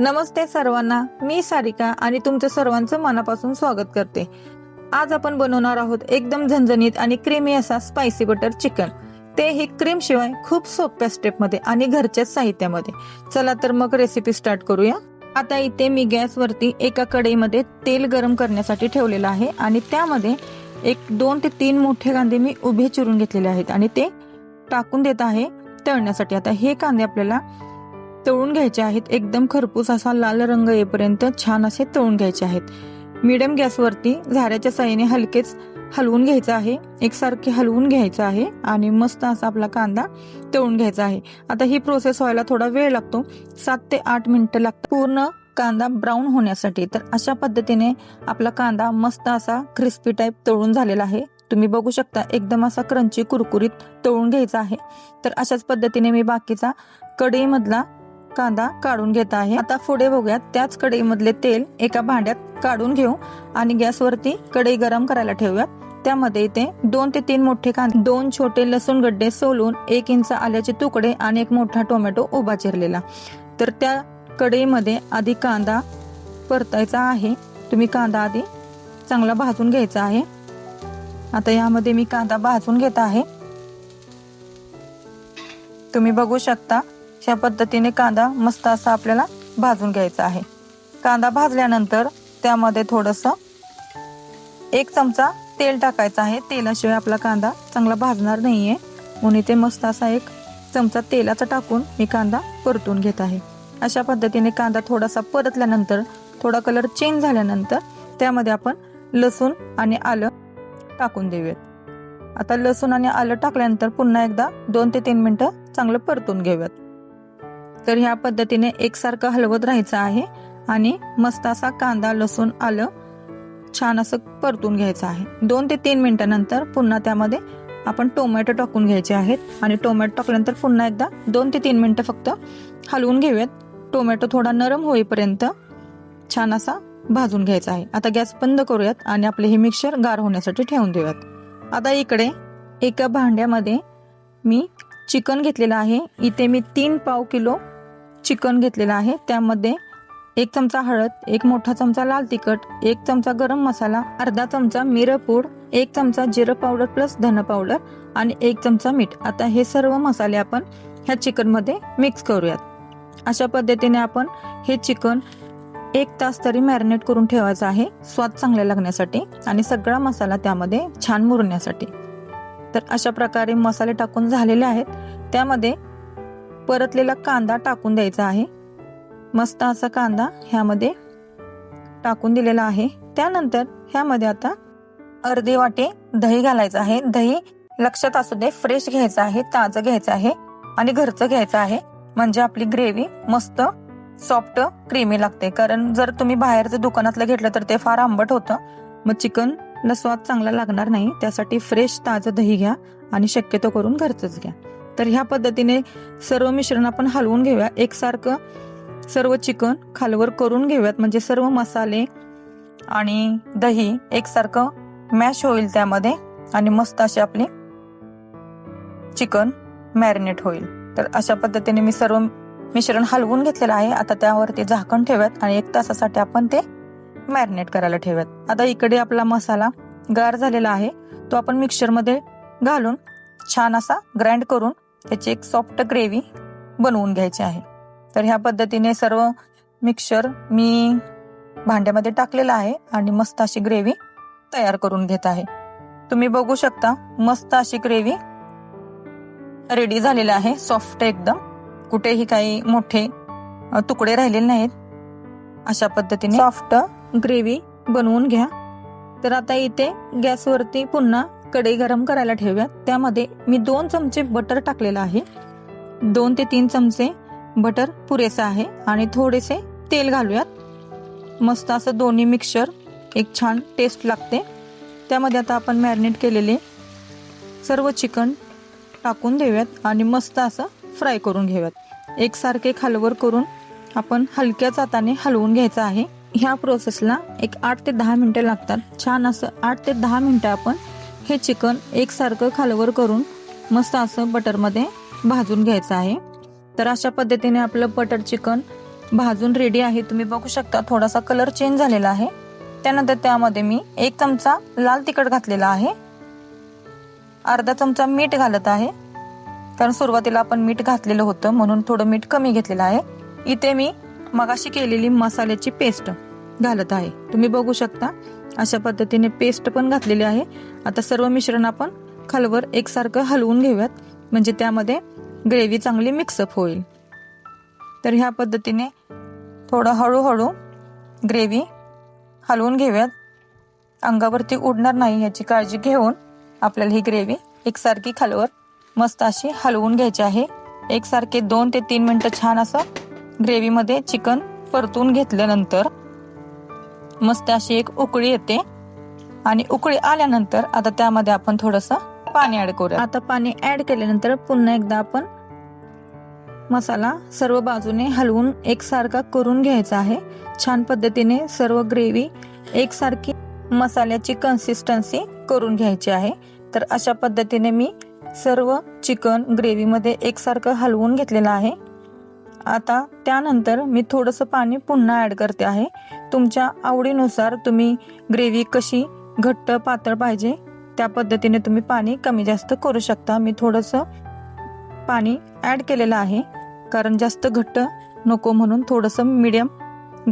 नमस्ते सर्वांना मी सारिका आणि तुमचं सर्वांचं मनापासून स्वागत करते. आज आपण बनवणार आहोत एकदम झणझणीत आणि क्रीमी असा स्पायसी बटर चिकन ते ही क्रीम शिवाय खूप सोप्या स्टेपमध्ये आणि घरच्याच साहित्यामध्ये. चला तर मग रेसिपी स्टार्ट करूया. आता इथे मी गॅसवरती एका कढईमध्ये तेल गरम करण्यासाठी ठेवलेलं आहे आणि त्यामध्ये एक दोन ते तीन मोठे कांदे मी उभे चिरून घेतलेले आहेत आणि ते टाकून देत आहे तळण्यासाठी. आता हे कांदे आपल्याला तळून घ्यायचे आहेत. एकदम खरपूस असा लाल रंग येईपर्यंत छान असे तळून घ्यायचे आहेत. मिडियम गॅसवरती झाऱ्याच्या साह्याने हलकेच हलवून घ्यायचं आहे. एकसारखे हलवून घ्यायचं आहे आणि मस्त असा आपला कांदा तळून घ्यायचा आहे. आता ही प्रोसेस व्हायला थोडा वेळ लागतो. सात ते आठ मिनिटं लागतात. पूर्ण कांदा ब्राऊन होण्यासाठी तर अशा पद्धतीने आपला कांदा मस्त असा क्रिस्पी टाईप तळून झालेला आहे. तुम्ही बघू शकता एकदम असा क्रंची कुरकुरीत तळून घ्यायचा आहे. तर अशाच पद्धतीने मी बाकीचा कढईमधला कांदा काढून घेत आहे. आता पुढे बघूयात त्याच कढईमधले तेल एका भांड्यात काढून घेऊ आणि गॅसवरती कढई गरम करायला ठेवूयात. त्यामध्ये इथे दोन ते तीन मोठे कांदे दोन छोटे लसूण गड्डे सोलून एक इंच आल्याचे तुकडे आणि एक मोठा टोमॅटो उभा चिरलेला तर त्या कढईमध्ये आधी कांदा परतायचा आहे. तुम्ही कांदा आधी चांगला भाजून घ्यायचा आहे. आता यामध्ये मी कांदा भाजून घेत आहे. तुम्ही बघू शकता अशा पद्धतीने कांदा मस्त असा आपल्याला भाजून घ्यायचा आहे. कांदा भाजल्यानंतर त्यामध्ये थोडस एक चमचा तेल टाकायचं आहे. तेलाशिवाय आपला कांदा चांगला भाजणार नाहीये. म्हणून इथे मस्त असा एक चमचा तेलाचा टाकून मी कांदा परतून घेत आहे. अशा पद्धतीने कांदा थोडासा परतल्यानंतर थोडा कलर चेंज झाल्यानंतर त्यामध्ये आपण लसूण आणि आलं टाकून देऊयात. आता लसूण आणि आलं टाकल्यानंतर पुन्हा एकदा दोन ते तीन मिनटं चांगलं परतून घेऊयात. तर ह्या पद्धतीने एकसारखं हलवत राहायचं आहे आणि मस्त असा कांदा लसूण आलं छान असं परतून घ्यायचं आहे. दोन ते तीन मिनिटानंतर पुन्हा त्यामध्ये आपण टोमॅटो टाकून घ्यायचे आहेत आणि टोमॅटो टाकल्यानंतर पुन्हा एकदा दोन ते तीन मिनटं फक्त हलवून घेऊयात. टोमॅटो थोडा नरम होईपर्यंत छान असा भाजून घ्यायचा आहे. आता गॅस बंद करूयात आणि आपले हे मिक्सर गार होण्यासाठी ठेवून देऊयात. आता इकडे एका भांड्यामध्ये मी चिकन घेतलेलं आहे. इथे मी तीन पाव किलो चिकन घेतलेलं आहे. त्यामध्ये एक चमचा हळद एक मोठा चमचा लाल तिखट एक चमचा गरम मसाला अर्धा चमचा मिरपूड एक चमचा जिरं पावडर प्लस धन पावडर आणि एक चमचा मीठ. आता हे सर्व मसाले आपण ह्या चिकनमध्ये मिक्स करूयात. अशा पद्धतीने आपण हे चिकन एक तास तरी मॅरिनेट करून ठेवायचं आहे स्वाद चांगला लागण्यासाठी आणि सगळा मसाला त्यामध्ये छान मुरण्यासाठी. तर अशा प्रकारे मसाले टाकून झालेले आहेत. त्यामध्ये परतलेला कांदा टाकून द्यायचा आहे. मस्त असा कांदा ह्यामध्ये टाकून दिलेला आहे. त्यानंतर ह्यामध्ये आता अर्धे वाटे दही घालायचं आहे. दही लक्षात असू दे फ्रेश घ्यायचं आहे ताजं घ्यायचं आहे आणि घरचं घ्यायचं आहे. म्हणजे आपली ग्रेव्ही मस्त सॉफ्ट क्रीमी लागते. कारण जर तुम्ही बाहेरचं दुकानातलं घेतलं तर ते फार आंबट होतं. मग चिकनला स्वाद चांगला लागणार नाही. त्यासाठी फ्रेश ताजं दही घ्या आणि शक्यतो करून घरचंच घ्या. तर ह्या पद्धतीने सर्व मिश्रण आपण हलवून घेऊया. एकसारखं सर्व चिकन खालवर करून घेऊयात. म्हणजे सर्व मसाले आणि दही एकसारखं मॅश होईल त्यामध्ये आणि मस्त अशी आपली चिकन मॅरिनेट होईल. तर अशा पद्धतीने मी सर्व मिश्रण हलवून घेतलेलं आहे. आता त्यावरती झाकण ठेवूयात आणि एक तासासाठी आपण ते मॅरिनेट करायला ठेवूयात. आता इकडे आपला मसाला गार झालेला आहे. तो आपण मिक्सरमध्ये घालून छान असा ग्राइंड करून त्याची एक सॉफ्ट ग्रेव्ही बनवून घ्यायची आहे. तर ह्या पद्धतीने सर्व मिक्सर मी भांड्यामध्ये टाकलेलं आहे आणि मस्त अशी ग्रेव्ही तयार करून घेत आहे. तुम्ही बघू शकता मस्त अशी ग्रेव्ही रेडी झालेली आहे सॉफ्ट एकदम. कुठेही काही मोठे तुकडे राहिलेले नाहीत. अशा पद्धतीने सॉफ्ट ग्रेव्ही बनवून घ्या. तर आता इथे गॅसवरती पुन्हा कढई गरम करायला ठेवूयात. त्यामध्ये मी दोन चमचे बटर टाकलेलं आहे. दोन ते तीन चमचे बटर पुरेसे आहे आणि थोडेसे तेल घालूयात. मस्त असं दोन्ही मिक्सचर एक छान टेस्ट लागते. त्यामध्ये आता आपण मॅरिनेट केलेले सर्व चिकन टाकून देऊयात आणि मस्त असं फ्राय करून घेऊयात. एकसारखे खालवर करून आपण हलक्या हाताने हलवून घ्यायचं आहे. ह्या प्रोसेसला एक आठ ते दहा मिनटं लागतात. छान असं आठ ते दहा मिनटं आपण हे चिकन एकसारखं खालवर करून मस्त असं बटरमध्ये भाजून घ्यायचं आहे. तर अशा पद्धतीने आपलं बटर चिकन भाजून रेडी आहे. तुम्ही बघू शकता थोडासा कलर चेंज झालेला आहे. त्यानंतर त्यामध्ये मी एक चमचा लाल तिखट घातलेला आहे. अर्धा चमचा मीठ घालत आहे. कारण सुरुवातीला आपण मीठ घातलेलं होतं म्हणून थोडं मीठ कमी घेतलेलं आहे. इथे मी मगाशी केलेली मसाल्याची पेस्ट घालत आहे. तुम्ही बघू शकता अशा पद्धतीने पेस्ट पण घातलेली आहे. आता सर्व मिश्रण आपण खालवर एकसारखं हलवून घेऊयात. म्हणजे त्यामध्ये ग्रेव्ही चांगली मिक्सअप होईल. तर ह्या पद्धतीने थोडं हळूहळू ग्रेव्ही हलवून घेऊयात. अंगावरती उडणार नाही याची काळजी घेऊन आपल्याला ही ग्रेव्ही एकसारखी खालवर मस्त अशी हलवून घ्यायची आहे. एकसारखे दोन ते तीन मिनटं छान असं ग्रेव्हीमध्ये चिकन परतून घेतल्यानंतर मस्त अशी एक उकळी येते. आणि उकळी आल्यानंतर आता त्यामध्ये आपण थोडस पाणी ऍड करूया आता पाणी ऍड केल्यानंतर पुन्हा एकदा आपण मसाला सर्व बाजूने हलवून एकसारखा करून घ्यायचा आहे. छान पद्धतीने सर्व ग्रेव्ही एकसारखी मसाल्याची कन्सिस्टन्सी करून घ्यायची आहे. तर अशा पद्धतीने मी सर्व चिकन ग्रेव्हीमध्ये एकसारखं हलवून घेतलेलं आहे. आता त्यानंतर मी थोडंसं पाणी पुन्हा ॲड करते आहे. तुमच्या आवडीनुसार तुम्ही ग्रेव्ही कशी घट्ट पातळ पाहिजे त्या पद्धतीने तुम्ही पाणी कमी जास्त करू शकता. मी थोडंसं पाणी ॲड केलेलं आहे. कारण जास्त घट्ट नको म्हणून थोडंसं मिडियम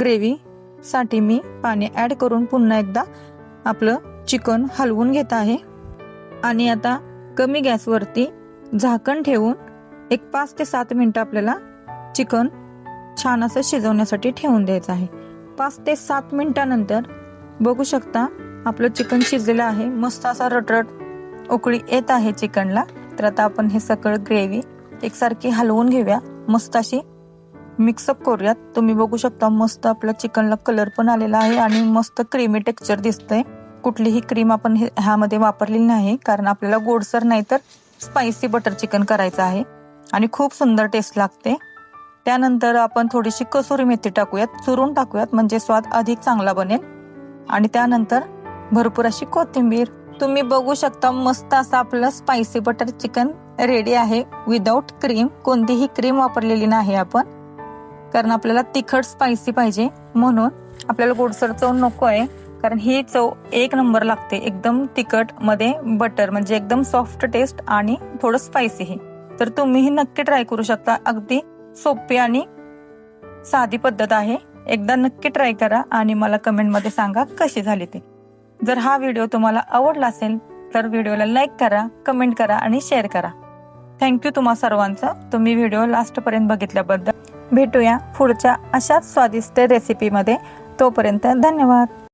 ग्रेव्हीसाठी मी पाणी ॲड करून पुन्हा एकदा आपलं चिकन हलवून घेत आहे. आणि आता कमी गॅसवरती झाकण ठेवून एक पाच ते सात मिनटं आपल्याला चिकन छान असं शिजवण्यासाठी ठेवून द्यायचं आहे. पाच ते सात मिनिटानंतर बघू शकता आपलं चिकन शिजलेलं आहे. मस्त असा रटरट उकळी येत आहे चिकनला. तर आता आपण हे सगळं ग्रेव्ही एकसारखी हलवून घेऊया. मस्त अशी मिक्सअप करूयात. तुम्ही बघू शकता मस्त आपल्या चिकनला कलर पण आलेला आहे आणि मस्त क्रीमी टेक्स्चर दिसतंय. कुठलीही क्रीम आपण हे- ह्यामध्ये वापरलेली नाही कारण आपल्याला गोडसर नाही तर स्पायसी बटर चिकन करायचं आहे. आणि खूप सुंदर टेस्ट लागते. त्यानंतर आपण थोडीशी कसुरी मेथी टाकूयात चुरून टाकूयात म्हणजे स्वाद अधिक चांगला बनेल. आणि त्यानंतर भरपूर अशी कोथिंबीर. तुम्ही बघू शकता मस्त असं आपलं स्पायसी बटर चिकन रेडी आहे. विदाऊट क्रीम कोणतीही क्रीम वापरलेली नाही आपण. कारण आपल्याला तिखट स्पायसी पाहिजे. म्हणून आपल्याला गोडसर चव नको आहे. कारण ही चव एक नंबर लागते. एकदम तिखटमध्ये बटर म्हणजे एकदम सॉफ्ट टेस्ट आणि थोडं स्पायसी ही. तर तुम्हीही नक्की ट्राय करू शकता. अगदी सोपी आणि साधी पद्धत आहे. एकदा नक्की ट्राय करा आणि मला कमेंटमध्ये सांगा कशी झाली ते. जर हा व्हिडिओ तुम्हाला आवडला असेल तर व्हिडिओला लाईक करा कमेंट करा आणि शेअर करा. थँक्यू तुम्हा सर्वांचं. तुम्ही व्हिडिओ लास्टपर्यंत बघितल्याबद्दल. भेटूया पुढच्या अशाच स्वादिष्ट रेसिपीमध्ये तोपर्यंत धन्यवाद.